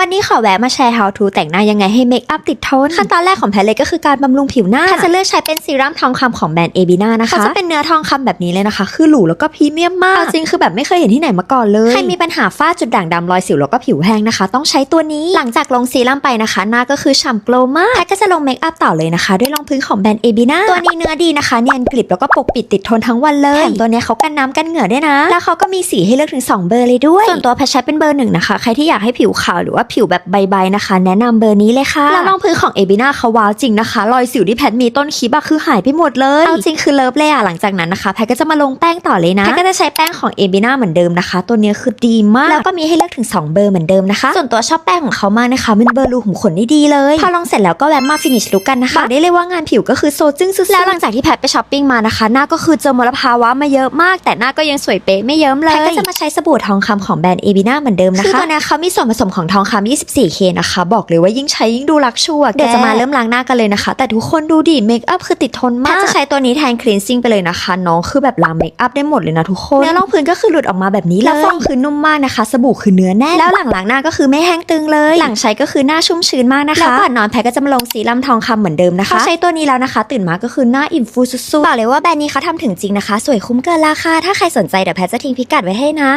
วันนี้ขอแวะมาแชร์ how to แต่งหน้ายังไงให้เมคอัพติดทนขั้นตอนแรกของแพทเลยก็คือการบำรุงผิวหน้าแพทจะเลือกใช้เป็นซีรั่มทองคำของแบรนด์เอบิน่านะคะเขาจะเป็นเนื้อทองคำแบบนี้เลยนะคะ คือหรูแล้วก็พรีเมียมมากเอาจริงคือแบบไม่เคยเห็นที่ไหนมาก่อนเลย ใครมีปัญหาฝ้าจุดด่างดำรอยสิวแล้วก็ผิวแห้งนะคะ ต้องใช้ตัวนี้หลังจากลงซีรั่มไปนะคะหน้าก็คือฉ่ำโกลว์มากแพทก็จะลงเมคอัพต่อเลยนะคะ ด้วยรองพื้นของแบรนด์เอบิน่าตัวนี้เนื้อดีนะคะเนียนกริบแล้วก็ปกปิดติดทนทั้งวันเลยแถมตัวเนี้ยเขากันน้ำกันเหงื่อด้วยนะ แล้วเขาก็มีสีให้เลือกถึงสองเบอร์เลยด้วยส่วนตัวแพทใช้เป็นเบอร์หนึ่งนะคะใครที่อยากให้ผิวขาวหรือว่าผิวแบบใบๆนะคะ แนะนำเบอร์นี้เลยค่ะแล้วรองพื้นของเอบิน่าเขาว้าวจริงนะคะ รอยสิวที่แพทมีต้นคลิปอะคือหายไปหมดเลยเอาจริงคือเลิฟเลยอะหลังจากนั้นนะคะแพทก็จะมาลงแป้งต่อเลยนะแพทก็จะใช้แป้งของเอบิน่าเหมือนเดิมนะคะ ตัวเนี้ยคือดีมากแล้วก็มีให้เลือกถึง 2 เบอร์เหมือนเดิมนะคะส่วนตัวชอบแป้งของเขามากนะคะเป็นเบอร์รูขุมขนได้ดีเลยพอลงเสร็จแล้วก็แวะมาฟินิชลุกกันนะคะบอกได้เลยว่างานผิวก็คือโซจึ้งสุดๆแล้วหลังจากที่แพทไปช้อปปิ้งมานะคะหน้าก็คือเจอมลภาวะมาเยอะมาก แต่หน้าก็ยังสวยเป๊ะไม่เยิ้มเลยแพทก็จะมาใช้สบู่ทองคำของแบรนด์เอบิน่าเหมือนเดิมนะคะคือตัวเนี้ยเขามีส่วนผสมของทองคำ 24K นะคะ บอกเลยว่ายิ่งใช้ยิ่งดูลักชัวร์เดี๋ยวจะมาเริ่มล้างหน้ากันเลยนะคะ แต่ทุกคนดูดิเมคอัพคือติดทนมากแพทจะใช้ตัวนี้แทนคลีนซิ่งไปเลยนะคะ น้องคือแบบล้างเมคอัพได้หมดเลยนะทุกคนเนื้อรองพื้นก็คือหลุดออกมาแบบนี้เลยแล้วฟองคือนุ่มมากนะคะ สบู่คือเนื้อแน่นแล้วหลังล้างหน้าก็คือไม่แห้งตึงเลย หลังใช้ก็คือหน้าชุ่มชื้นมากนะคะแล้วก่อนนอนแพทก็จะมาลงซีรั่มทองคำเหมือนเดิมนะคะพอใช้ตัวนี้แล้วนะคะ ตื่นมาก็คือหน้าอิ่มฟูสุดๆบอกเลยว่าแบรนด์นี้เขาทำถึงจริงนะคะ สวยคุ้มเกินราคาถ้าใครสนใจเดี๋ยวแพทจะทิ้งพิกัดไว้ให้นะ